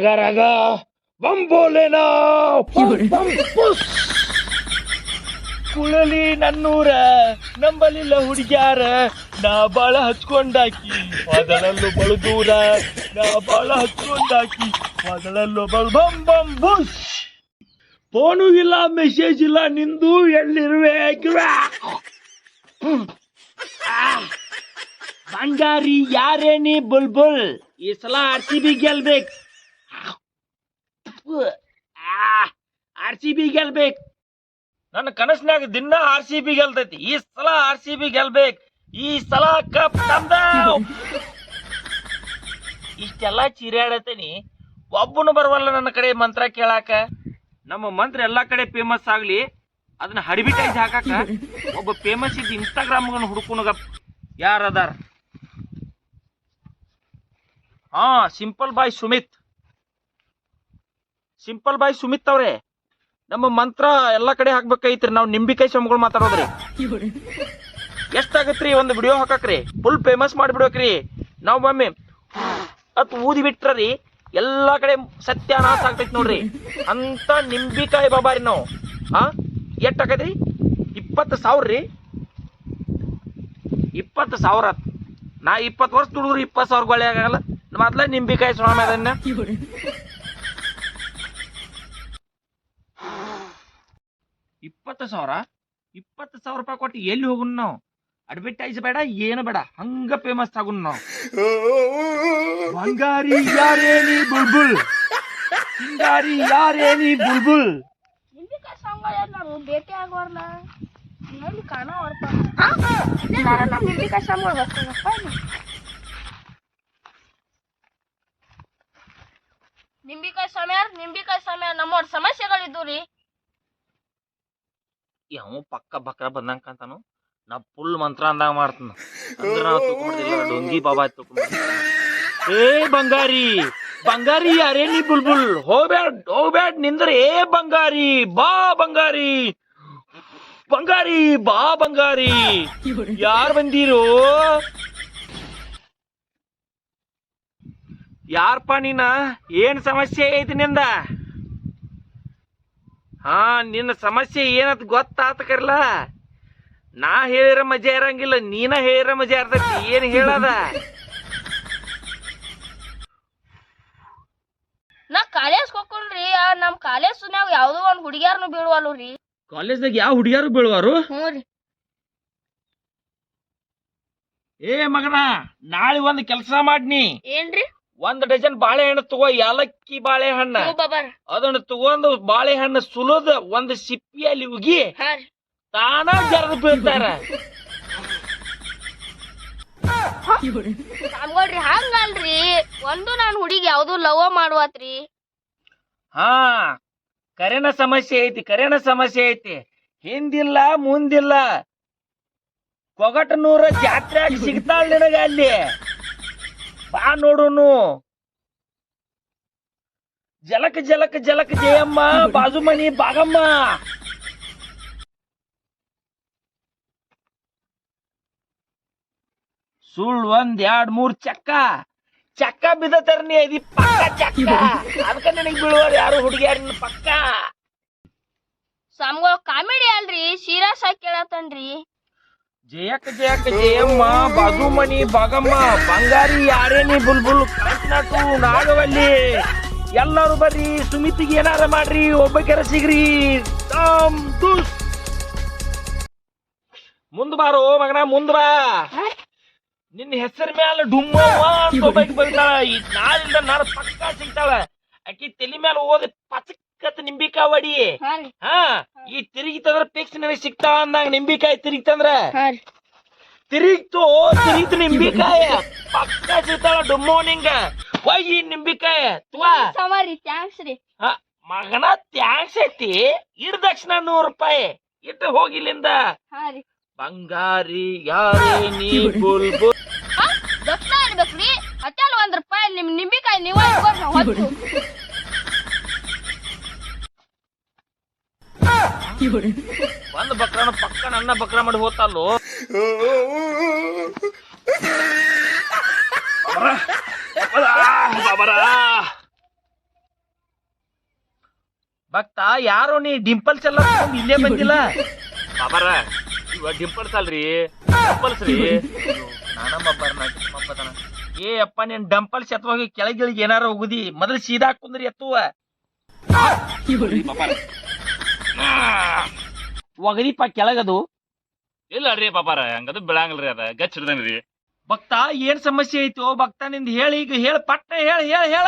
ರಗ ರಗ ಬಂಬೋಲೆನಾ ಕುಳಲಿ ನನ್ನೂರ ನಂಬಲಿಲ್ಲ ಹುಡುಗ್ಯಾರ ನಾ ಬಾಳ ಹಚ್ಕೊಂಡಾಕಿ ಮೊದಲಲ್ಲೂ ಬಳು ದೂರ ನಾ ಬಾಳ ಹಚ್ಕೊಂಡಾಕಿ ಮೊದಲಲ್ಲೂ ಬಳು ಬಂ ಬಂ ಬುಷ್ ಫೋನು ಇಲ್ಲ ಮೆಸೇಜ್ ಇಲ್ಲ ನಿಂದು ಎಲ್ಲಿರುವೆ ಕಿವ್ಯಾ. ಹ್ಮ್. ಆ. ಬಂಗಾರಿ ಯಾರೇ ನೀ ಬುಲ್ಬುಲ್ ಈ ಸಲ ಆರ್ ಸಿ ಬಿ ಗೆಲ್ಬೇಕು ಆರ್ ಸಿ ಬಿ ಗೆಲ್ಬೇಕು. ನನ್ನ ಕನಸಿನಾಗ ದಿನ ಆರ್ ಸಿ ಬಿ ಗೆಲ್ತೈತಿ. ಈ ಸಲ ಆರ್ ಸಿ ಬಿ ಗೆಲ್ಬೇಕು. ಈ ಸಲ ಕಪ್ ನಮ್ದ ಇಷ್ಟೆಲ್ಲ ಚೀರಾಡತೀನಿ ಒಬ್ಬನು ಬರವಲ್ಲ ನನ್ನ ಕಡೆ ಮಂತ್ರ ಕೇಳಾಕ. ನಮ್ಮ ಮಂತ್ರ ಎಲ್ಲಾ ಕಡೆ ಫೇಮಸ್ ಆಗ್ಲಿ. ಅದನ್ನ ಹಡಿಬಿಟೈಸ್ ಹಾಕಾಕ. ಒಬ್ಬ ಫೇಮಸ್ ಇದ್ದ ಇನ್ಸ್ಟಾಗ್ರಾಮ್ ಹುಡುಕುನಗ ಯಾರದಾರ? ಹಾ simple boy Sumit. Simple boy Sumit ಅವ್ರೆ. ನಮ್ಮ ಮಂತ್ರ ಎಲ್ಲಾ ಕಡೆ ಹಾಕ್ಬೇಕೈತ್ರಿ ನಾವು ನಿಂಬಿಕಾಯಿ ಸೊಮ್ಗಳು ಮಾತಾಡೋದ್ರಿ. ಎಷ್ಟಾಗತ್ರಿ ಒಂದು ವಿಡಿಯೋ ಹಾಕಕ್ರಿ? ಫುಲ್ ಫೇಮಸ್ ಮಾಡಿಬಿಡ್ಬೇಕ್ರಿ. ನಾವು ಒಮ್ಮೆ ಅತ್ ಊದಿ ಬಿಟ್ರಿ ಎಲ್ಲಾ ಕಡೆ ಸತ್ಯಾನಾಶ ಆಗ್ತೈತಿ ನೋಡ್ರಿ. ಅಂತ ನಿಂಬಿಕಾಯಿ ಬಾಬಾರಿ ನಾವು. ಹಾ ಎಷ್ಟ್ ಆಕೈತ್ರಿ ಇಪ್ಪತ್ತು ಸಾವಿರ ರೀ. ಇಪ್ಪತ್ತು ಸಾವಿರ. ನಾ ಇಪ್ಪತ್ತು ವರ್ಷ ದುಡಿದ್ರು ಇಪ್ಪತ್ತು ಸಾವಿರ ಗೊಳೆ ಆಗಲ್ಲ. ಮೊದ್ಲ ನಿಂಬಿಕಾಯಿ ಸ್ವಾಮಿ ಅದನ್ನ. ಇಪ್ಪತ್ತು ಸಾವಿರ ಇಪ್ಪತ್ತು ಸಾವಿರ ರೂಪಾಯಿ ಕೊಟ್ಟು ಎಲ್ಲಿ ಹೋಗುನ್ ನಾವು? ಅಡ್ವರ್ಟೈಸ್ ಬೇಡ ಏನು ಬೇಡ ಹಂಗ ಫೇಮಸ್ ಆಗುನ್ ನಾವು. ಬಂಗಾರಿ ಯಾರೇನಿ ಬುಲ್ಬುಲ್? ಸಿಂಗಾರಿ ಯಾರೇನಿ ಬುಲ್ಬುಲ್? ನಿಂಬಿಕಾಯಿ ಸಾಂಬಾರ್ ಎಲ್ಲರೂ ಭೇಟಿ ಆಗೋರ್ಲ ಎಲ್ಲಿ ನಾನು ನಮ್ಮ ನಿಂಬಿಕಾಯಿ ಸಾಂಬಾರ್ ಬರ್ತೀನಪ್ಪ ನಿಂಬಿಕಾಯಿ ಸಮಯ ನಿಂಬಿಕಾಯಿ ಸಮಯ ನಮ್ಮವ್ರ ಸಮಸ್ಯೆಗಳಿದ್ದು ರೀ ಯಾವ ಪಕ್ಕ ಬಕ್ರ ಬಂದಂಗ ಅಂತಾನು ನಾ ಫುಲ್ ಮಂತ್ರ ಅಂದಾಗ ಮಾಡ್ತಾನ ಅಂದ್ರ ಡೊಂಗಿ ಬಾಬಾ ಏ ಬಂಗಾರಿ ಬಂಗಾರಿ ಯಾರೇ ನೀ ಬುಲ್ಬುಲ್. ಹೋಗ್ಬ್ಯಾಡ್ ಹೋಗ್ಬ್ಯಾಡ್ ನಿಂದ್ರ ಏ ಬಂಗಾರಿ, ಬಾ ಬಂಗಾರಿ. ಬಂಗಾರಿ, ಬಾ ಬಂಗಾರಿ. ಯಾರ್ ಬಂದಿರೋ? ಯಾರ್ಪ ನೀನ? ಏನ್ ಸಮಸ್ಯೆ ಐತಿ ನಿಂದ? ಹಾ ನಿನ್ನ ಸಮಸ್ಯೆ ಏನತ್ ಗೊತ್ತಾತ ಕರ್ಲ? ನಾ ಹೇಳಿರ ಮಜಾ ಇರಂಗಿಲ್ಲ ನೀನ ಹೇಳಿರ ಮಜಾ ಇರ್ತೈತಿ ಏನ್ ಹೇಳದ? ನಾ ಕಾಲೇಜ್ ಹೋಗ್ಕೊಂಡ್ರಿ ನಮ್ ಕಾಲೇಜ್ ಯಾವ್ದೋ ಒಂದ್ ಹುಡುಗಿಯಾರನು ಬೀಳುವಲ್ಲು ರೀ. ಕಾಲೇಜ್ದಾಗ ಯಾವ ಹುಡುಗಿಯಾರು ಬೀಳುವಾರು? ಹ್ಞೂ ರೀ. ಏ ಮಗನ ನಾಳೆ ಒಂದ್ ಕೆಲಸ ಮಾಡ್ನಿ. ಏನ್ರಿ? ಒಂದ್ ಡಜನ್ ಬಾಳೆಹಣ್ಣು ತಗೋ ಏಲಕ್ಕಿ ಬಾಳೆಹಣ್ಣ. ಅದನ್ನ ತಗೊಂಡು ಬಾಳೆಹಣ್ಣು ಸುಲದ ಒಂದ್ ಸಿಪ್ಪಿಯಲ್ಲಿ ಉಗಿ ತಾನ ಜರದ್ ಬೀಳ್ತಾರ. ಹಂಗಲ್ರಿ ಒಂದು ನಾನು ಹುಡುಗಿ ಯಾವ್ದು ಲವ್ ಮಾಡುವತ್ರಿ. ಹಾ ಕರೆನ ಸಮಸ್ಯೆ ಐತಿ ಕರೆನ ಸಮಸ್ಯೆ ಐತಿ. ಹಿಂದಿಲ್ಲ ಮುಂದಿಲ್ಲ. ಕೊಗಟನೂರ ಜಾತ್ರೆ ಸಿಗ್ತಾಳ ನಿನಗ ಅಲ್ಲಿ. ಬಾ ನೋಡುನು. ಜಲಕ ಜಲಕ ಜಲಕ ಜಯಮ್ಮ ಬಾಜುಮನಿ ಬಾಗಮ್ಮ. ಸುಳ್ ಒಂದ್ ಎರಡ್ ಮೂರ್ ಚಕ್ಕ. ಚಕ್ಕ ಬಿದ್ದತಾರ ನೀ ಐದಿ ಪಕ್ಕ ಚಕ್ಕ. ಅದಕ್ಕ ನನಗ್ ಬೀಳುವಾರ ಯಾರು ಹುಡುಗಿಯಾರ ಪಕ್ಕ. ಸಮಗ ಕಾಮಿಡಿ ಅಲ್ರಿ ಸೀರಿಯಸ್ ಆಗಿ ಜಯಕ್ಕ ಜಯಕ್ ಜಯಮ್ಮ ಬಾಗುಮಣಿ ಬಾಗಮ್ಮ ಬಂಗಾರಿ ಯಾರೇನಿ ಬುಲ್ಬುಲ್ ಕಟ್ನಾಟು ನಾಗವಲ್ಲಿ ಎಲ್ಲರೂ ಬರ್ರಿ ಸುಮಿತಿಗೆ ಏನಾರ ಮಾಡ್ರಿ ಒಬ್ಬಕ್ಕೆರ ಸಿಗ್ರಿ. ದಮ್ ದುಸ್. ಮುಂದ್ ಬಾರೋ ಮಗನ ಮುಂದ್ ಬಾ. ನಿನ್ನ ಹೆಸರ ಮ್ಯಾಲ ಡುಮ್ಮ ಅಂತ ಒಬ್ಬಾಕಿ ಬರ್ತಾಳ ಈ ನಾಳಿಂದ ನಾಳೆ ಪಕ್ಕ ಸಿಗ್ತಾಳ. ಆಕಿ ತಲಿ ಮ್ಯಾಲ ಓದಿ ಪಚಕ್ಕತ್ ನಿಂಬಿಕಾ ವಡಿ ಹಾ. ಈ ತಿರುಗಿತಂದ್ರ ಪಿಕ್ಸ್ ನನಗೆ ಸಿಗ್ತಾವ ಅಂದಾಗ ನಿಂಬಿಕಾಯಿ ತಿರುಗಿತಂದ್ರ? ತಂದ್ರೆ ತಿರುಗಿತು ತಿರುಗ್ತು ನಿಂಬಿಕಾಯ. ಪಕ್ಕ ಸಿಗ್ತಾಳ ಡುಮ್ಮೋ ನಿಂಗ. ಈ ನಿಂಬಿಕಾಯ? ತುವಾ. ಸಮಾರಿ ಥ್ಯಾಂಕ್ಸ್ ರೀ. ಮಗನ ತ್ಯಾಂಕ್ಸ್ ಐತಿ. ಇಡ್ ದಕ್ಷಿಣ ನೂರು ರೂಪಾಯಿ. ಇಟ್ಟು ಹೋಗಿಲ್ಲಿಂದ ಬಂಗಾರಿ ಯಾರಿ ನೀ ಬುಲ್ ಬುಲ್ ದಕ್ಷಿಣ ಇರ್ಬೇಕ್ರಿ ಒಂದ್ ರೂಪಾಯಿ ನಿಮ್ ನಿಂಬಿಕಾಯಿ ನೀವ ಒಂದ್ ಬಕ್ರನ ಪಕ್ಕ ನನ್ನ ಬಕ್ರ ಮಾಡಿ ಹೋತಲ್ಲೋ ಭಕ್ತ, ಯಾರು ನೀ ಡಿಂಪಲ್ಸ್ ಎಲ್ಲ ಇಲ್ಲೇ ಬಂದಿಲ್ಲ? ಬಾಬಾರ ಇವ ಡಿಂಪಲ್ಸ್ ಅಲ್ರಿ. ಡಿಂಪಲ್ಸ್ ರೀ. ನಾನ ಮಬ್ಬರ್ ಏ ಅಪ್ಪ, ನೀನ್ ಡಂಪಲ್ಸ್ ಎತ್ತ ಹೋಗಿ ಕೆಳಗಿಳಿಗೆ ಏನಾರ ಹೋಗುದಿ ಮೊದಲು ಸೀದಾ ಕುಂದ್ರಿ ಎತ್ತುವ. ಒಗದಿಪ್ಪ ಕೆಳಗದು. ಇಲ್ಲ ಅಡ್ರಿ ಪಾಪಾರ ಹಂಗದು ಬೆಳಂಗಿಲ್ರಿ ಅದ ಗಚ್ ಹಿಡ್ದಂಗ್ರಿ ಭಕ್ತ ಏನ್ ಸಮಸ್ಯೆ ಐತೋ ಭಕ್ತ ನಿಂದ ಹೇಳಿ ಈಗ ಹೇಳ ಪಟ್ಟ ಹೇಳ ಹೇಳ ಹೇಳ.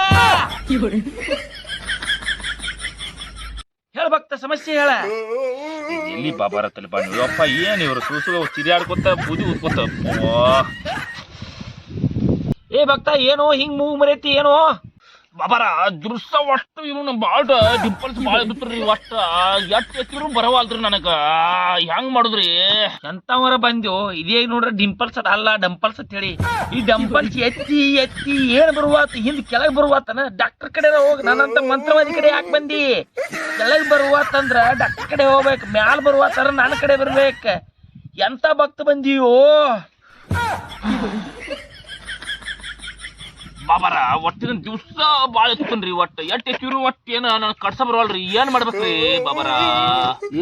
ಹೇಳ ಭಕ್ತ ಸಮಸ್ಯೆ ಹೇಳ. ಎಲ್ಲಿ ಬಾಬಾರ ನೀವು ಅಪ್ಪ ಏನ್ ಇವ್ರು ಸುಸು ಚಿರಿಯಾಡ್ಕೊತ ಬೂದಿ ಉದ್ಕೊತ? ಏ ಭಕ್ತ ಏನೋ ಹಿಂಗ್ ಮೂಗ್ ಮರೈತಿ ಏನೋ? ಬಾಬಾರ, ದುರ್ಸ ಇವ್ರು ಇವನು ಬಾಳ ಡಿಂಪಲ್ಸ್ ಬಾಳ ಬಿತ್ರಿ ಅಷ್ಟ. ಎಟ್ ಎತ್ತಿದ್ರು ಬರವಲ್ದ್ರಿ ನನಗ. ಹೆಂಗ್ ಮಾಡುದ್ರಿ? ಎಂತವರ ಬಂದ್ಯೋ, ಇದೇ ನೋಡ್ರಿ ಡಿಂಪಲ್ಸ್ ಅಲ್ಲ, ಡಂಪಲ್ಸ್ ಅಂತ ಹೇಳಿ. ಈ ಡಂಪಲ್ಸ್ ಎತ್ತಿ ಎತ್ತಿ ಏನ್ ಬರುವಾತ, ಹಿಂದ್ ಕೆಳಗ್ ಬರುವಾತನ? ಡಾಕ್ಟರ್ ಕಡೆ ಹೋಗಿ ನನ್ನಂತ ಮಂತ್ರವಾದಿ ಕಡೆ ಯಾಕೆ ಬಂದಿ? ಕೆಳಗ್ ಬರುವಾತಂದ್ರ ಡಾಕ್ಟರ್ ಕಡೆ ಹೋಗ್ಬೇಕು, ಮ್ಯಾಲ್ ಬರುವಾತರ ನನ್ನ ಕಡೆ ಬರ್ಬೇಕ. ಎಂತ ಭಕ್ತ ಬಂದಿಯೋ? ಬಾಬಾರ ಒಟ್ಟಿನ ದಿವ್ಸ ಬಾಳ ಎತ್ತನ್ರಿ ಒಟ್ಟ ಎಟ್ ಎತ್ತಿದ್ರು ಒಟ್ಟ ಏನ ನಾನು ಕಡ್ಸ ಬರವಲ್ರಿ? ಏನ್ ಮಾಡ್ಬೇಕ್ರಿ ಬಾಬಾರ?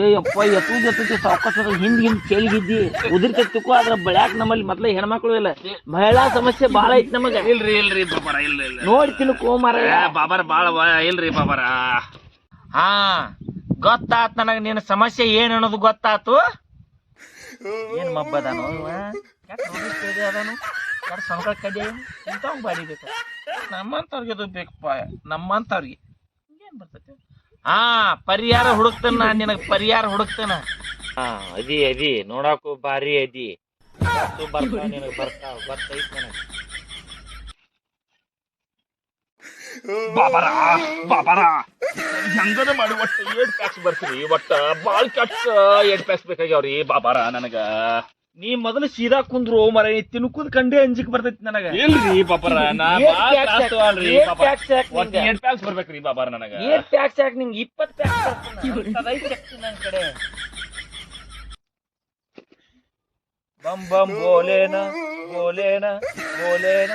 ಏ ಅಪ್ಪ ಎತ್ತು ಜೊತೆ ಸಾವಕಾಶ ಹಿಂದ್ ಹಿಂದ್ ಕೇಳಿಗಿದ್ದಿ. ಉದಿರ್ತೈತಿಕೋ ಅದ್ರ ಬೆಳ್ಯಾಕ ನಮ್ಮಲ್ಲಿ ಮೊದ್ಲ ಹೆಣ್ಮಕ್ಳು ಇಲ್ಲ. ಮಹಿಳಾ ಸಮಸ್ಯೆ ಬಾಳ ಐತಿ ನಮಗ. ಇಲ್ರಿ ಇಲ್ರಿ ಬಾಬಾರ ಇಲ್ಲ ಇಲ್ಲ. ನೋಡಿ ಕೋಮಾರ ಮಾರ ಬಾಬಾರ ಬಾಳ ಇಲ್ರಿ ಬಾಬಾರ. ಹಾ ಗೊತ್ತಾತ್ ನನಗ ನಿನ್ನ ಸಮಸ್ಯೆ ಏನ್ ಅನ್ನೋದು ಗೊತ್ತಾತು? ಏನ್ ಮಬ್ಬದಾನು ಅದಾನು ಕೆಟ್ಟ ಸಂಕಳ ಕಡೆ ಇಂಥವ್ ಬಾಡಿಬೇಕು ನಮ್ಮಂತವ್ರಿಗೆ ಅದು ಬೇಕಪ್ಪ. ನಮ್ಮಂತವ್ರಿಗೆ ಏನ್ ಬರ್ತೈತಿ? ಆ ಪರಿಹಾರ ಹುಡುಕ್ತೇನ ನಾನು ನಿನಗೆ ಪರಿಹಾರ ಹುಡುಕ್ತೇನ. ಹಾ ಅದಿ ಅದಿ. ನೋಡಾಕು ಬಾರಿ ಅದಿ. ಬರ್ತಾವ ನಿನಗ್ ಬರ್ತಾವ ನನಗ. ಬಾಬಾರ ಬಾಬಾರ. ಹೆಂಗದ ಮಾಡಿ ಒಟ್ಟ ಏಟ್ ಪ್ಯಾಕ್ಸ್ ಬರ್ತೀರಿ? ಒಟ್ಟ ಬಾಳ್ ಕೆಟ್ಟ ಏಟ್ ಪ್ಯಾಕ್ಸ್ ಬೇಕಾಗ್ಯಾವ್ರಿ ಬಾಬಾರ ನನಗ. ನೀ ಮೊದಲು ಸೀದಾ ಕುಂದ್ರು ಮರ ತಿನ್ಕುದ್ ಕಂಡಿ ಅಂಜಿಕ್ ಬರ್ತೈತಿ ನನಗ. ಇಲ್ರಿ ಪಾಪರ ನಾ ಬಾಳ್ ಪ್ಯಾಕ್ಸ್ ಬರ್ಬೇಕ್ರಿ ಬಾಬಾರ ನನಗ. ಏಟ್ ಪ್ಯಾಕ್ಸ್ ಯಾಕೆ ನಿಂಗೆ ಇಪ್ಪತ್ತು ಪ್ಯಾಕ್ಸ್ ನನ್ ಕಡೆ. ಬಂ ಬಂ ಬೋಲೇನ ಬೋಲೇನ ಬೋಲೇನ.